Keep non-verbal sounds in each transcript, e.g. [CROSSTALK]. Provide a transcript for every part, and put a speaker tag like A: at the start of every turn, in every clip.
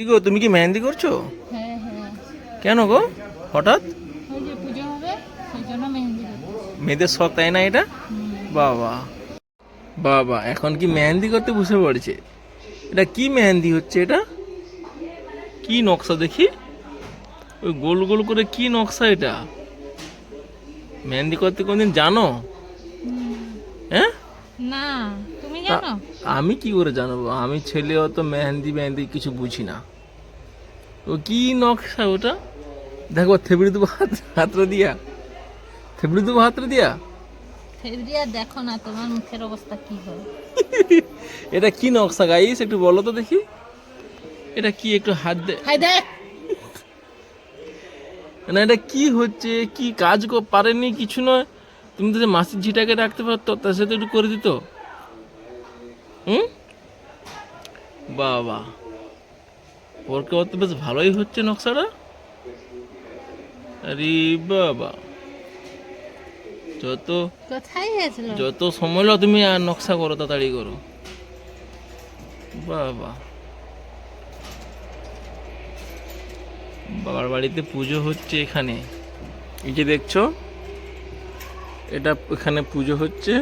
A: কি গো তুমি কি মেহেন্দি করছ?
B: হ্যাঁ হ্যাঁ।
A: কেন গো? হঠাৎ?
B: ওই যে পুজো হবে সেই জন্য মেহেন্দি করতে
A: মেয়েদের শখ তাই না এটা? বাবা। বাবা এখন কি মেহেন্দি করতে বসে পড়েছে? এটা কি মেহেন্দি হচ্ছে এটা? কি নকশা দেখি? ওই গোল গোল করে কি নকশা এটা? মেহেন্দি করতে কোনদিন জানো? হ্যাঁ?
B: না তুমি জানো?
A: আমি কি করে জানব? আমি ছেলে অত মেহেন্দি মেহেন্দি কিছু বুঝি না। ও কি নকশা ওটা? দেখো থেবড়ি দেবো হাত হাতরে দিয়া থেবড়ি দেবো হাতরে দিয়া
B: ফেব্রিয়া দেখো না তোমার মুখের অবস্থা কি হয়? [LAUGHS]
A: এটা কি নকশা গাইস একটু বলো তো দেখি। এটা কি একটু হাত দে
B: হাই দেখ!
A: না এটা কি হচ্ছে? কি কাজ কো- পারেনি কিছু নয়। তুমি তো যে মাসির ঝিটাকে রাখতে পারতো তার সাথে একটু করে দিত। হুম? বাবা। ওর কে তো বেশ ভালোই হচ্ছে নকশাটা? আরে বাবা। যত
B: কোথায় হয়েছিল
A: যত সময় লো তুমি আর নকশা করো তাড়াতাড়ি করো। বাবা। বাবার বাড়িতে পুজো হচ্ছে এখানে। এই যে দেখছ এটা এখানে পুজো হচ্ছে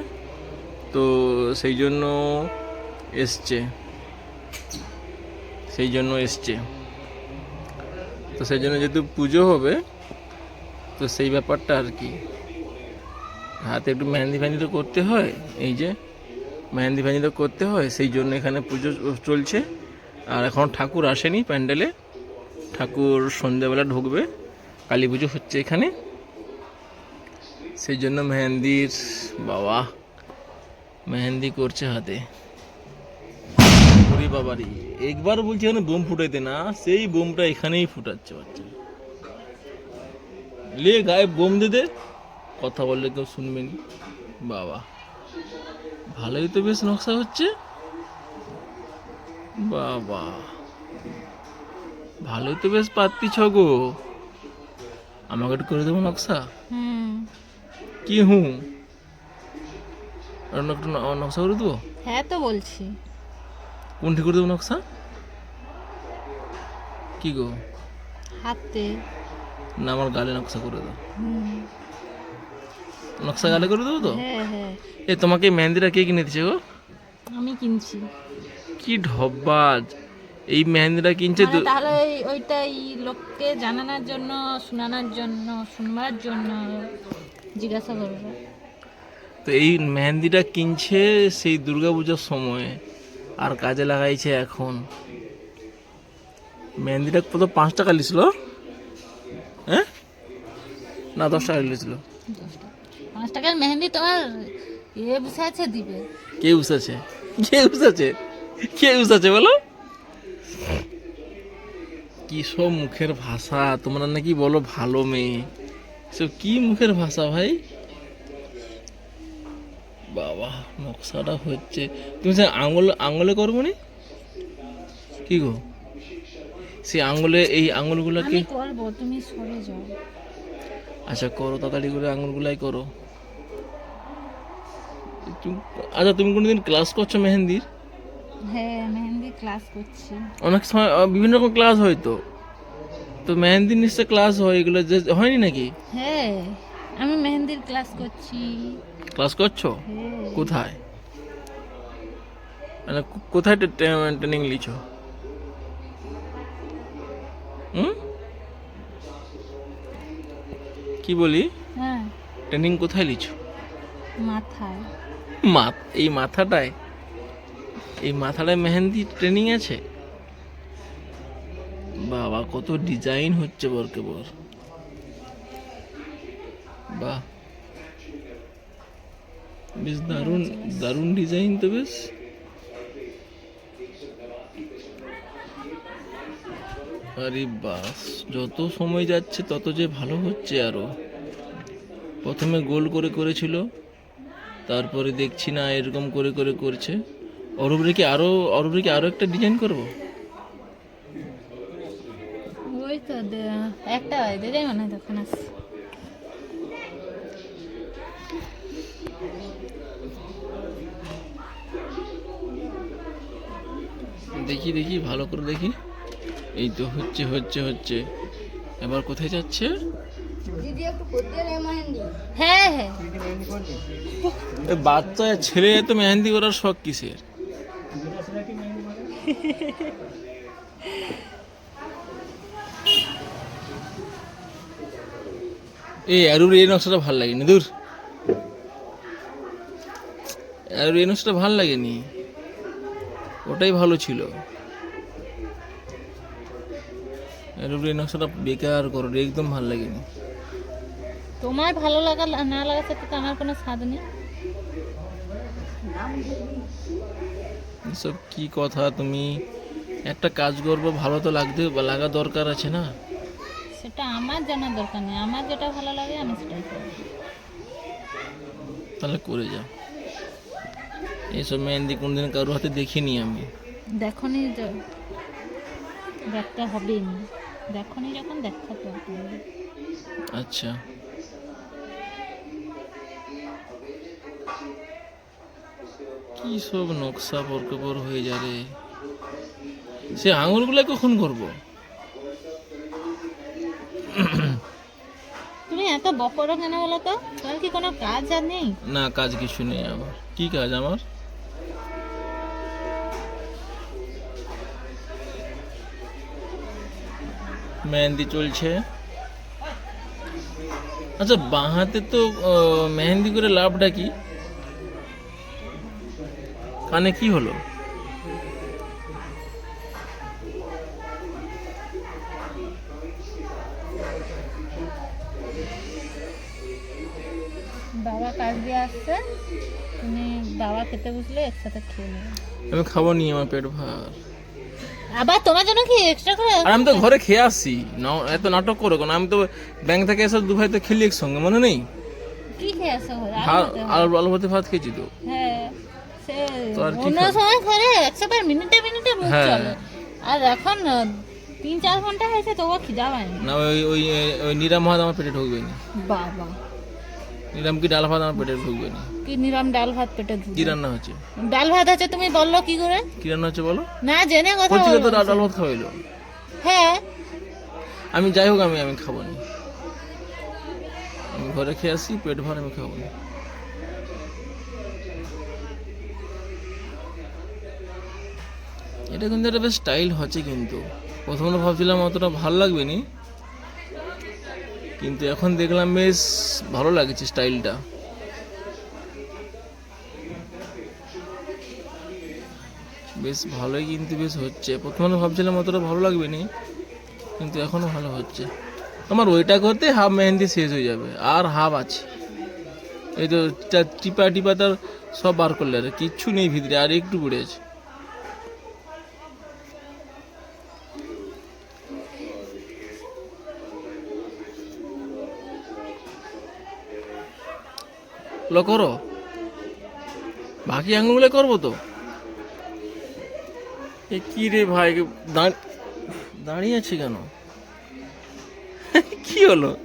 A: তো সেই জন্য এসছে। সেই জন্য এসছে। তো সেই জন্য যেহেতু পুজো হবে, তো সেই ব্যাপারটা আর কি। হাতে একটু মেহেন্দি ফেহেন্দি তো করতে হয়, এই যে মেহেন্দি ফেহেন্দি তো করতে হয়, সেই জন্য এখানে পুজো চলছে। আর এখন ঠাকুর আসেনি প্যান্ডেলে, ঠাকুর সন্ধ্যেবেলা ঢুকবে, কালী পুজো হচ্ছে এখানে। সেই জন্য মেহেন্দির, বাবা, মেহেন্দি করছে হাতে। ওরে বাবারি। একবার বলছি এখানে বোম ফুটাইতে না সেই বোমটা এখানেই ফুটাচ্ছে বাচ্চা। লে গায়ে বোম দে দে কথা বললে কেউ শুনবে নি। বাবা ভালোই তো বেশ নকশা হচ্ছে। বাবা ভালোই তো বেশ পাত্তিছ গো আমাকে একটু করে দেবো নকশা?
B: হুম।
A: কি হুঁ আর একটু নকশা করে দেবো?
B: হ্যাঁ তো বলছি।
A: কোনটি করে দেবো নকশা? কি গো?
B: হাতে।
A: না আমার গালে নকশা করে দাও। নকশা গালে করে দেবো তো?
B: হ্যাঁ হ্যাঁ।
A: এ তোমাকে মেহেন্দিটা কে কিনে দিচ্ছে গো?
B: আমি কিনছি।
A: কি ঢব্বাজ। এই মেহেন্দিটা কিনছে
B: তো
A: দু-
B: তাহলে ওই- ওইটাই লোককে জানানোর জন্য শোনানোর জন্য শুনবার জন্য জিজ্ঞাসা করবে।
A: তো এই মেহেন্দিটা কিনছে সেই দুর্গাপূজার সময়। আর কাজে লাগাইছে এখন। মেহেন্দিটা কত পাঁচ টাকা লিছিল। হ্যাঁ? না দশ টাকা লিছিল।
B: পাঁচ টাকার মেহেন্দি তোমার এ বসে আছে দিবে?
A: কে উসাছে কে উসাছে কে উসাছে বলো? কি সব মুখের ভাষা তোমরা নাকি বলো ভালো মেয়ে। সব কি মুখের ভাষা ভাই? বাবা নকশাটা হচ্ছে। তুমি সে আঙুল আঙুলে করব নি? কি গো? সেই আঙুলে এই আঙুলগুলো কি?
B: করব তুমি সরে যাও।
A: আচ্ছা করো তাড়াতাড়ি করে আঙুলগুলাই করো। আচ্ছা তুমি কোনোদিন ক্লাস করছ মেহেন্দির?
B: হ্যাঁ মেহেন্দি ক্লাস করছি।
A: অনেক সময় বিভিন্ন রকম ক্লাস হয় তো। তো মেহেন্দির নিশ্চয় ক্লাস হয় এগুলো যে হয়নি নাকি?
B: হ্যাঁ। আমি মেহেন্দির ক্লাস করছি।
A: ক্লাস করছ?
B: হ্যাঁ।
A: কোথায়? মানে কোথায় ট্রেনিং লিছো হুম? কি বলি?
B: হ্যাঁ।
A: ট্রেনিং কোথায় লিছো
B: মাথায়।
A: মাথ এই মাথাটায়? এই মাথাটায় মেহেন্দি ট্রেনিং আছে? বাবা কত ডিজাইন হচ্ছে বরকে বর। বাহ। বেশ দারুণ দারুণ ডিজাইন তো বেশ। আরে বাস যত সময় যাচ্ছে তত যে ভালো হচ্ছে আরও। প্রথমে গোল করে করেছিল, তারপরে দেখছি না এরকম করে করে করছে। অরুবরে কি আরও অরুবরে কি আরও একটা ডিজাইন করব?
B: একটা
A: দেখি দেখি ভালো করে দেখি। এই তো হচ্ছে হচ্ছে হচ্ছে। এবার কোথায় যাচ্ছে?
C: দিদি একটু করতে রে মেহেন্দি
B: হ্যাঁ হ্যাঁ।
A: এ বাচ্চা ছেলে এত মেহেন্দি করার শখ কিসের? এই অ্যারুর এই নকশাটা ভালো লাগেনি দূর। অ্যারুর এই নকশাটা ভালো লাগেনি। ওটাই ভালো ছিল। অ্যারুর এই নকশাটা বেকার করো একদম ভালো লাগেনি।
B: তোমার ভালো লাগা না লাগার সাথে তো আমার কোনো স্বাদ নেই।
A: এসব কি কথা তুমি? একটা কাজ করব ভালো তো লাগতে লাগা দরকার আছে না?
B: সেটা আমার জানার দরকার নেই আমার যেটা ভালো লাগে আমি সেটাই করব
A: তাহলে করে যাও। এইসব মেহেন্দি কোনদিন কারোর হাতে দেখিনি আমি।
B: দেখনি যে দেখতে হবেই না। দেখনি যখন দেখাতে হবে
A: আচ্ছা। কি সব নকশা পরকপর হয়ে যাবে সে আঙুলগুলো কখন করব?
B: তুমি এত বকরো কেন বলো তো? তোমার কি কোনো কাজ আর নেই?
A: না কাজ কিছু নেই আমার। কি কাজ আমার? মেহেন্দি চলছে। আচ্ছা বাঁহাতে তো আহ, মেহেন্দি করে লাভটা কি? কানে কি হলো?
B: বাবা কাজ দিয়ে আসছে। তুমি বাবা খেতে বসলে একসাথে খেয়ে নেবে।
A: আমি খাব নি আমার পেট ভার।
B: আবার তোমার জন্য কি এক্সট্রা করে
A: আর আমি তো ঘরে খেয়ে আসছি। এত নাটক করো কেন? আমি তো ব্যাংক থেকে এসে দু ভাই তো খেলি একসঙ্গে মনে নেই?
B: কি খেয়ে আসো ঘরে? আলু
A: ভাত
B: ভাতে?
A: খেয়েছি তো।
B: হ্যাঁ অন্য সময় করে একশো বার মিনিটে মিনিটে মুখ
A: হ্যাঁ।
B: চলে। আর এখন তিন চার ঘণ্টা হয়েছে তবুও খিদা পায়নি
A: না। ওই ওই ওই আমার পেটে ঢুকবে না।
B: বাবা।
A: নিরাম কি ডাল ভাত আমার পেটে ঢুকবে না
B: কি নিরাম ডাল ভাত পেটে
A: কি রান্না হচ্ছে?
B: ডাল ভাত আছে তুমি বলল কি করে?
A: কি রান্না হচ্ছে বলো?
B: না জেনে কথা
A: বলছি তো ডাল ডাল ভাত খাওয়াইলো।
B: হ্যাঁ।
A: আমি যাই হোক আমি আমি খাব না আমি ঘরে খেয়ে আসি পেট ভর আমি খাব না এটা কিন্তু একটা বেশ স্টাইল হচ্ছে কিন্তু। প্রথমে ভাবছিলাম অতটা ভালো লাগবে নি। কিন্তু এখন দেখলাম বেশ ভালো লাগছে স্টাইলটা। বেশ ভালোই কিন্তু বেশ হচ্ছে। প্রথমে ভাবছিলাম অতটা ভালো লাগবে নি কিন্তু এখনও ভালো হচ্ছে। আমার ওইটা করতে হাফ মেহেন্দি শেষ হয়ে যাবে, আর হাফ আছে। এই তো টিপা টিপা তার সব বার করলে আর কিচ্ছু নেই ভিতরে, আর একটু পড়ে আছে। লো করো। বাকি আঙুলগুলো করব তো? এ কি রে ভাই, দাঁড়- দাঁড়িয়ে আছে কেন? [LAUGHS] কি হলো?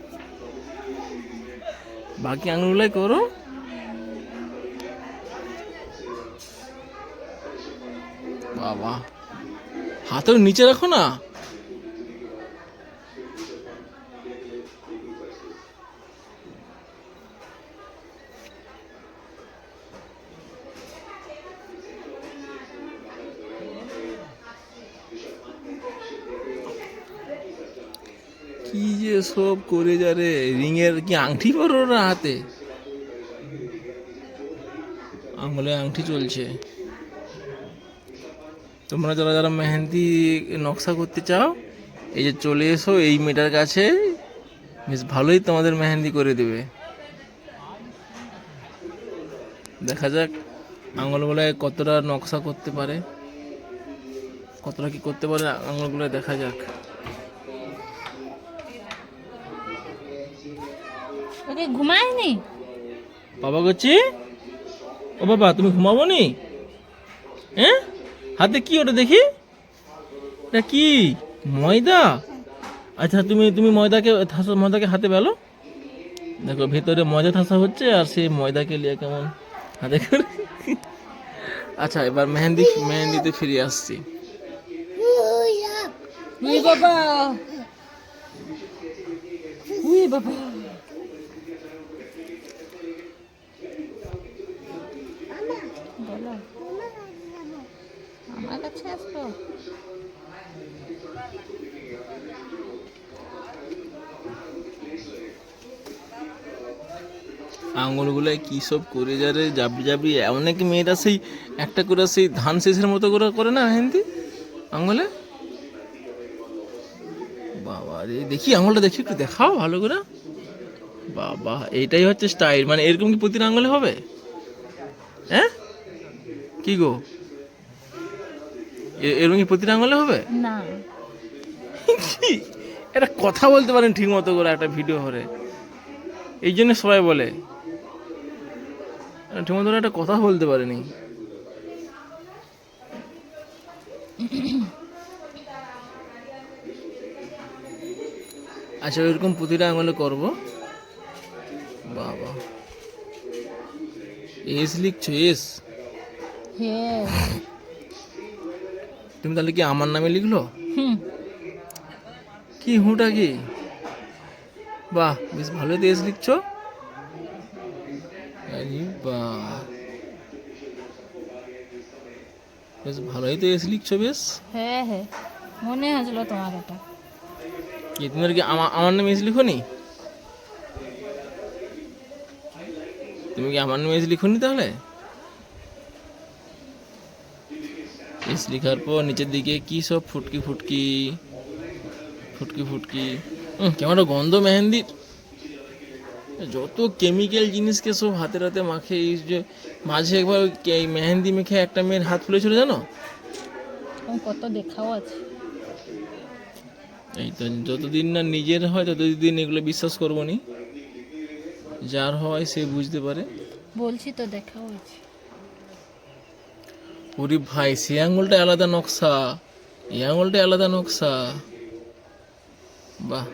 A: বাকি আঙুলগুলাই করো। বাবা, হাতের নিচে রাখো না। কি যে সব করে যা রে, রিংয়ের কি আংটি পরো না হাতে? আঙুলে আংটি চলছে। তোমরা যারা যারা মেহেন্দি নকশা করতে চাও, এই যে চলে এসো, এই মেয়েটার কাছে। বেশ ভালোই তোমাদের মেহেন্দি করে দেবে। দেখা যাক আঙুলগুলায় কতটা নকশা করতে পারে। কতটা কি করতে পারে আঙুলগুলো দেখা যাক।
B: ওকে ঘুমায়নি?
A: বাবা করছি ও বাবা তুমি ঘুমাবো নি হ্যাঁ হাতে কি ওটা দেখি? এটা কি? ময়দা? আচ্ছা তুমি তুমি ময়দাকে ঠাসা ময়দাকে হাতে পেল দেখো ভেতরে ময়দা ঠাসা হচ্ছে আর সেই ময়দাকে নিয়ে কেমন হাতে করে। আচ্ছা এবার মেহেন্দি মেহেন্দিতে ফিরে আসছি।
B: বাবা। বাবা। বলো। আমার কাছে আসব?
A: আঙুলগুলো কি সব করে যারে জাবি জাবি অনেক মেয়েরা সেই একটা করে সেই ধান শেষের মতো করে করে না মেহেন্দি? আঙুলে? বাবা রে, দেখি আঙুলটা দেখি একটু দেখাও ভালো করে। বাবা, এইটাই হচ্ছে স্টাইল মানে এরকম কি প্রতিটা আঙুলে হবে? হ্যাঁ? কি গো? এ- এরকম কি প্রতিটা আঙুলে হবে?
B: না।
A: কি? একটা কথা বলতে পারেন ঠিক মতো করে একটা ভিডিও করে। এই জন্য সবাই বলে। ঠিক মতো একটা কথা বলতে পারেনি। আচ্ছা ওইরকম প্রতিটা আঙুলে করব। বাবা। এস লিখছো এস?
B: হ্যাঁ
A: তুমি তাহলে কি আমার নামে লিখলো?
B: হুম।
A: কি হুঁটা কি? বাহ বেশ ভালো দেশ লিখছো। বাহ বেশ ভালোই তো এস লিখছো বেশ।
B: হ্যাঁ হ্যাঁ। মনে হয়েছিল তোমার এটা।
A: কি তুমি আর কি আমার আমার নামে এস লিখোনি? তুমি কি আমার নামে এস লিখোনি তাহলে? এস লিখার পর নিচের দিকে কি সব ফুটকি ফুটকি ফুটকি ফুটকি। কেমন গন্ধ মেহেন্দির যত কেমিক্যাল জিনিসকে সব হাতে হাতে মাখে এই যে মাঝে একবার মেহেন্দি মেখে একটা মেয়ের হাত ফুলেছিল জানো?
B: কত দেখাও আছে।
A: এই তো যতদিন না নিজের হয় ততদিন এগুলো বিশ্বাস করব নি। যার হয় সে বুঝতে পারে।
B: বলছি তো দেখাও আছে।
A: ওরে ভাই, সে আঙুলটা আলাদা নকশা, এই আঙুলটা আলাদা নকশা। বাহ।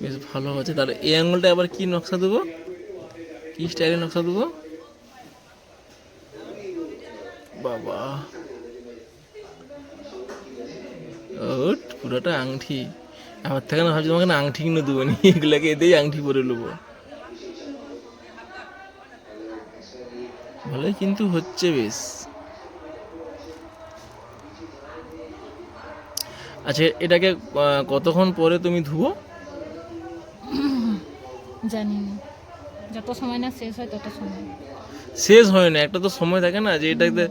A: বেশ ভালো হচ্ছে তাহলে এই আঙুলটা আবার কি নকশা দেবো? কি স্টাইলে নকশা দেবো? বাবা। পুরোটা আংটি আমার থেকে না ভাবছি তোমাকে না আংটি কিনে দেবো নি এগুলাকে এতেই আংটি পরে নেব। ভালোই কিন্তু হচ্ছে বেশ। আচ্ছা এটাকে কতক্ষণ পরে তুমি ধুবো?
B: জানি না। যত সময় না শেষ হয় তত সময়।
A: শেষ হয় না একটা তো সময় থাকে না যে এটাতে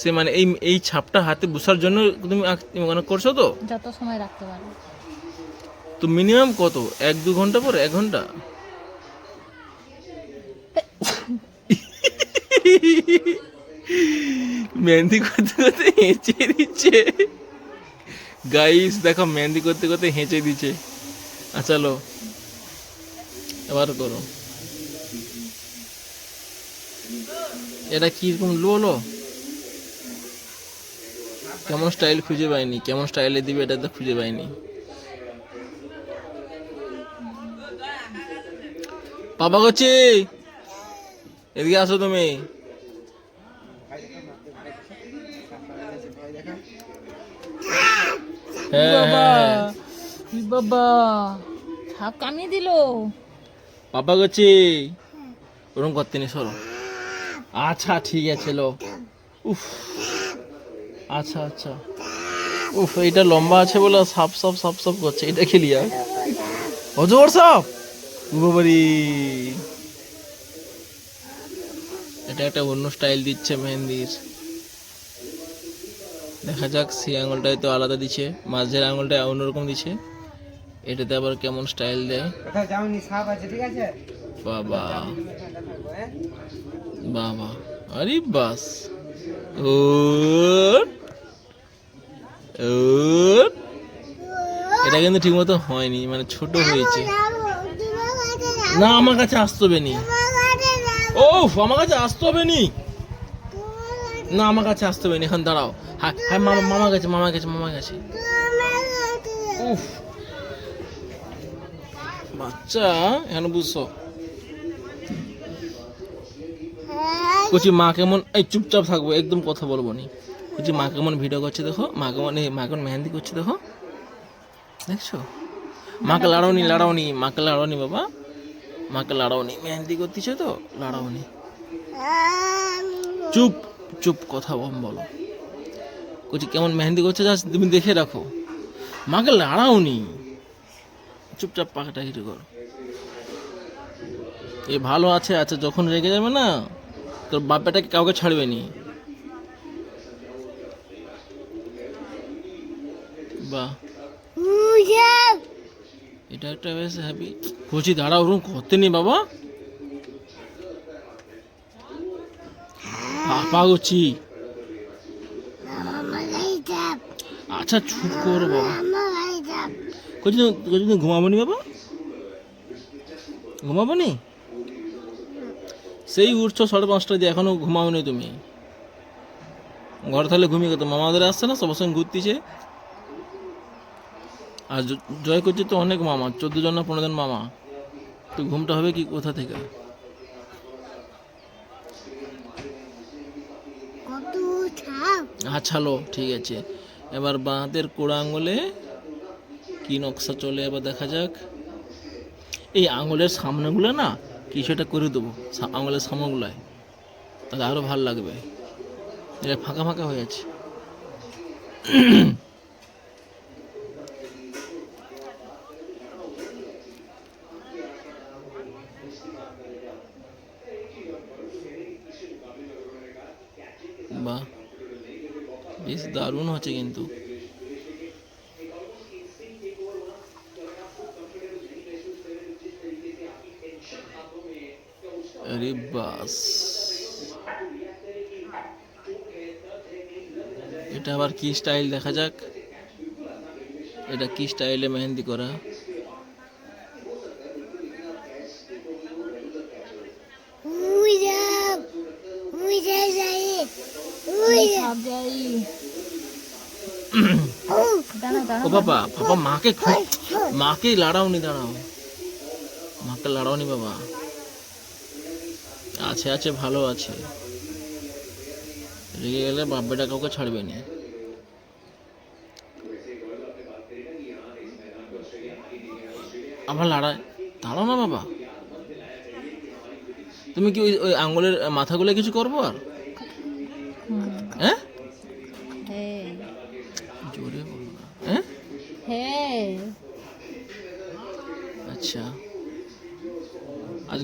A: সে মানে এই এই ছাপটা হাতে বসার জন্য তুমি মানে করছ তো?
B: যত সময় রাখতে পারো।
A: তো মিনিমাম কত? এক দু ঘণ্টা পরে? এক ঘণ্টা? মেহেন্দি করতে করতে হেঁচে দিচ্ছে গাইস দেখো মেহেন্দি করতে করতে হেঁচে দিচ্ছে আচ্ছা চলো এবার করো এটা কীরকম লো লো কেমন স্টাইল খুঁজে পাইনি কেমন স্টাইলে দিবে এটা তো খুঁজে পাইনি পাপা করছি এদিকে আসো তুমি
B: বাবা।
A: হ্যাঁ।
B: বাবা। হাফ কামিয়ে দিল।
A: পাপা করছি ওরকম করতে নি সরো। আচ্ছা ঠিক আছে লো। উফ। আচ্ছা আচ্ছা। উফ এটা লম্বা আছে বলে সাপ সাপ সাপ সাপ করছে। এটা খেলি আর। অজর সাপ বাবারি এটা একটা অন্য স্টাইল দিচ্ছে মেহেন্দির। দেখা যাক সেই আঙুলটাই তো আলাদা দিচ্ছে মাঝের আঙুলটা অন্যরকম দিছে। এটাতে আবার কেমন স্টাইল দেয়? বাবা। বাবা। আরে বাস। ও এটা কিন্তু ঠিক মতো হয়নি মানে ছোট হয়েছে। না আমার কাছে আসতে হবে নি। ও আমার কাছে আসতে হবে নি। না আমার কাছে আসতে হবে নি এখন দাঁড়াও। হ্যাঁ হ্যাঁ মামা মামা গেছে মামা গেছে মামা গেছে। উফ। বাচ্চা, এখন বুঝছ বলছি মা কেমন, এই চুপচাপ থাকব, একদম কথা বলব নি। বলছি মা কেমন ভিডিও করছে দেখো, মা কেমন, এই মা কেমন মেহেন্দি করছে দেখো। দেখছ? মাকে লাড়াওনি লাড়াওনি মাকে লাড়াওনি বাবা। মাকে লাড়াওনি মেহেন্দি করতেছো তো লাড়াওনি চুপ চুপ কথা বলো। বলছি কেমন মেহেন্দি করছে যা তুমি দেখে রাখো। মাকে লাড়াওনি চুপচাপ পাখাটা হিটে করো। এ ভালো আছে আচ্ছা যখন রেগে যাবে না তোর বাপ্পাটাকে কাউকে ছাড়বে নি। বাহ। এটা একটা বেশ হ্যাপি বলছি দাঁড়াও ওরকম করতে নেই বাবা। পাপা করছি আচ্ছা চুপ করো বাবা। কচি ঘুমাবো নি বাবা? ঘুমাবো নি সেই উঠছো সাড়ে পাঁচটা দিয়ে এখনও ঘুমাও নি তুমি। ঘর তাহলে ঘুমিয়ে গেতো মামাদের আসছে না? সবার সঙ্গে ঘুরতেছে। আর জয় করছে তো অনেক মামা চোদ্দ জন না পনেরো জন মামা। তো ঘুমটা হবে কি কোথা থেকে? আচ্ছা লো ঠিক আছে। এবার বাঁ হাতের কোড়া আঙুলে কি নকশা চলে এবার দেখা যাক। এই আঙুলের সামনেগুলো না কিছু কিছুটা করে দেবো আঙুলের সামনেগুলায়। তাহলে আরও ভালো লাগবে। এটা ফাঁকা ফাঁকা হয়ে আছে বাহ বেশ দারুণ হচ্ছে কিন্তু। এটা আবার কি স্টাইল? দেখা যাক। এটা কি স্টাইলে মেহেন্দি করা
B: সব যাই দাঁড়া দাঁড়া
A: ও বাবা বাবা মাকে মাকে লাড়াওনি দাঁড়াও। মাকে লাড়াওনি বাবা। আছে আছে ভালো আছে। রেগে গেলে বাপ বেটা কাউকে ছাড়বে না। আবার লড়াই দাঁড়াও না বাবা। তুমি কি ওই ওই আঙ্গুলের মাথাগুলো কিছু করব আর? হ্যাঁ জোরে বলো না। হ্যাঁ
B: হ্যাঁ
A: আচ্ছা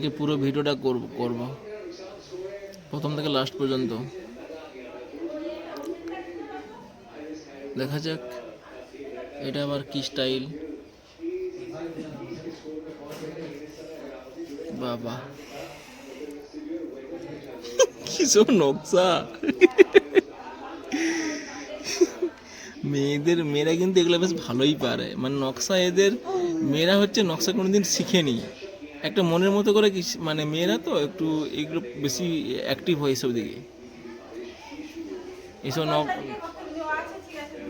A: আজকে পুরো ভিডিওটা করব করব। প্রথম থেকে লাস্ট পর্যন্ত। দেখা যাক, এটা আবার কি স্টাইল বাবা। [LAUGHS] কিসব নকশা? মেয়েদের, মেয়েরা কিন্তু এগুলো বেশ ভালোই পারে। মানে নকশা এদের, মেয়েরা হচ্ছে নকশা কোনোদিন শিখেনি। একটা মনের মতো করে মানে মেয়েরা তো একটু এগুলো বেশি অ্যাক্টিভ হয় এসব দিকে। এইসব নক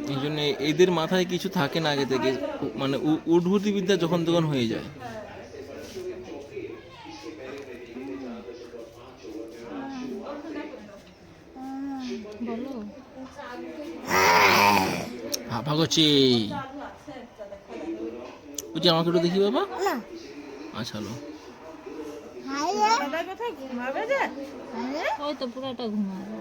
A: এই জন্য এদের মাথায় কিছু থাকে না আগে থেকে। মানে উ- উদ্ভূতি বিদ্যা যখন তখন হয়ে যায়। হাফা করছি। বলছি, আমাকে একটু দেখি বাবা। আচ্ছা লো
B: ওই তো পুরাটা ঘুমাবে।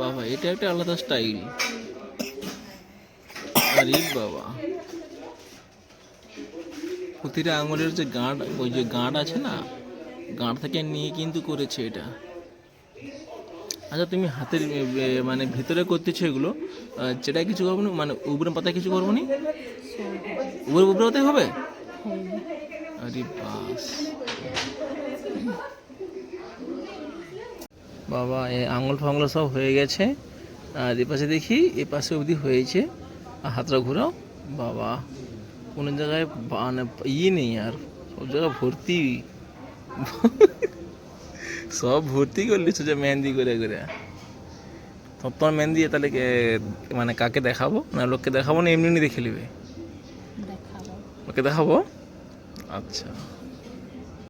A: বাবা এটা একটা আলাদা স্টাইল। আরে বাবা। প্রতিটা আঙুলের যে গাঁট ওই যে গাঁট আছে না? গাঁট থেকে নিয়ে কিন্তু করেছে এটা। আচ্ছা তুমি হাতের মানে ভেতরে করতেছো এগুলো যেটা কিছু করব না মানে উপরে পাতায় কিছু করব নি? উপরে উপরে পাতায় হবে? আরে বাস। বাবা, এ আঙুল ফাঙুল সব হয়ে গেছে। আর এ পাশে দেখি, এ পাশে অবধি হয়েছে। আর হাতটা ঘোরাও। বাবা, কোনো জায়গায় মানে ইয়ে নেই আর, সব জায়গায় ভর্তি। সব ভর্তি করলি যে মেহেন্দি করে করে। তো তোমার মেহেন্দি তাহলে কে- মানে কাকে দেখাবো? না লোককে দেখাবো না এমনি এমনি দেখে নিবে? ওকে দেখাবো? আচ্ছা।